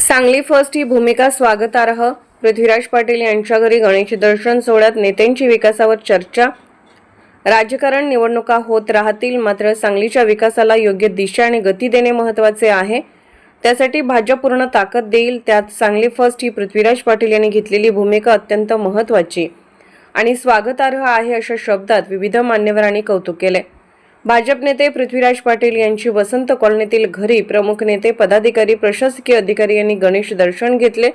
Sangli first ही भूमिका स्वागतार्ह. पृथ्वीराज पाटील यांच्या घरी गणेश दर्शन सोहळ्यात नेत्यांची विकासावर चर्चा. राजकारण निवडणुका होत राहतील मात्र सांगलीच्या विकासाला योग्य दिशा आणि गती देणे महत्त्वाचे आहे. त्यासाठी भाजप पूर्ण ताकद देईल त्यात सांगली फर्स्ट ही पृथ्वीराज पाटील यांनी घेतलेली भूमिका अत्यंत महत्वाची आणि स्वागतार्ह आहे अशा शब्दात विविध मान्यवरांनी कौतुक केले. भाजप नेते पृथ्वीराज पाटील यांची वसंत कॉलनीतील घरी प्रमुख नेते पदाधिकारी प्रशासकीय अधिकारी यांनी गणेश दर्शन घेतले.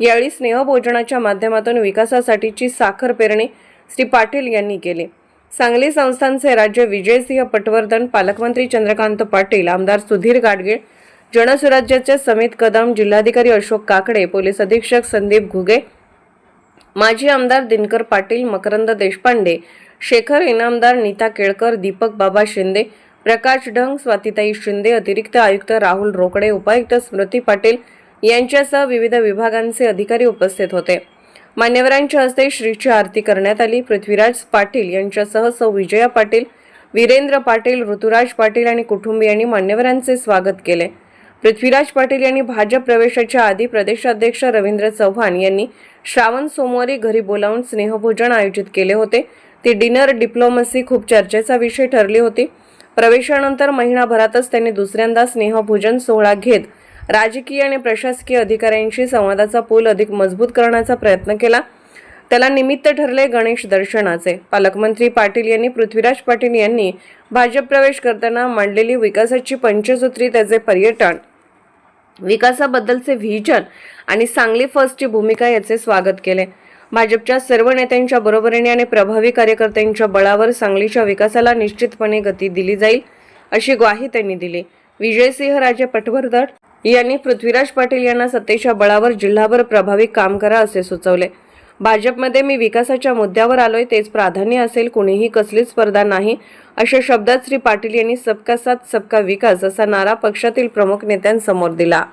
यावेळी स्नेहभोजनाच्या माध्यमातून विकासासाठीची साखर पेरणी श्री पाटील यांनी केली. सांगली संस्थांचे राज्य विजयसिंह पटवर्धन पालकमंत्री चंद्रकांत पाटील आमदार सुधीर गाडगीळ जनसुराज्याचे समित कदम जिल्हाधिकारी अशोक काकडे पोलीस अधीक्षक संदीप घुगे माजी आमदार दिनकर पाटील मकरंद देशपांडे शेखर इनामदार नीता केळकर दीपक बाबा शिंदे प्रकाश ढंग स्वातिताई शिंदे अतिरिक्त आयुक्त राहुल रोकडे उपायुक्त स्मृती पाटील यांच्यासह विविध विभागांचे अधिकारी उपस्थित होते. मान्यवरांच्या हस्ते श्रीची आरती करण्यात आली. पृथ्वीराज पाटील यांच्यासह सौ विजया पाटील वीरेंद्र पाटील ऋतुराज पाटील आणि कुटुंबियांनी मान्यवरांचे स्वागत केले. पृथ्वीराज पाटील यांनी भाजप प्रवेशाच्या आधी प्रदेशाध्यक्ष रवींद्र चव्हाण यांनी श्रावण सोमवारी घरी बोलावून स्नेहभोजन आयोजित केले होते. ती डिनर डिप्लोमसी खूप चर्चेचा विषय ठरली होती. प्रवेशानंतर महिनाभरातच त्यांनी दुसऱ्यांदा स्नेहभोजन सोहळा घेत राजकीय आणि प्रशासकीय अधिकाऱ्यांशी संवादाचा पूल अधिक मजबूत करण्याचा प्रयत्न केला. त्याला निमित्त ठरले गणेश दर्शनाचे. पालकमंत्री पाटील यांनी पृथ्वीराज पाटील यांनी भाजप प्रवेश करताना मांडलेली विकासाची पंचसूत्री त्याचे पर्यटन विकासाबद्दलचे व्हिजन आणि सांगली फर्स्टची भूमिका याचे स्वागत केले. भाजपच्या सर्व नेत्यांच्या बरोबरीने आणि प्रभावी कार्यकर्त्यांच्या बळावर सांगलीच्या विकासाला निश्चितपणे गती दिली जाईल अशी ग्वाही त्यांनी दिली. विजयसिंह राजे पटवर्धन यांनी पृथ्वीराज पाटील यांना सत्तेच्या बळावर जिल्हाभर प्रभावी काम करा असे सुचवले. भाजपमध्ये मी विकासाच्या मुद्द्यावर आलोय तेच प्राधान्य असेल कुणीही कसलीच स्पर्धा नाही अशा शब्दात श्री पाटील यांनी सबका साथ सबका विकास असा नारा पक्षातील प्रमुख नेत्यांसमोर दिला.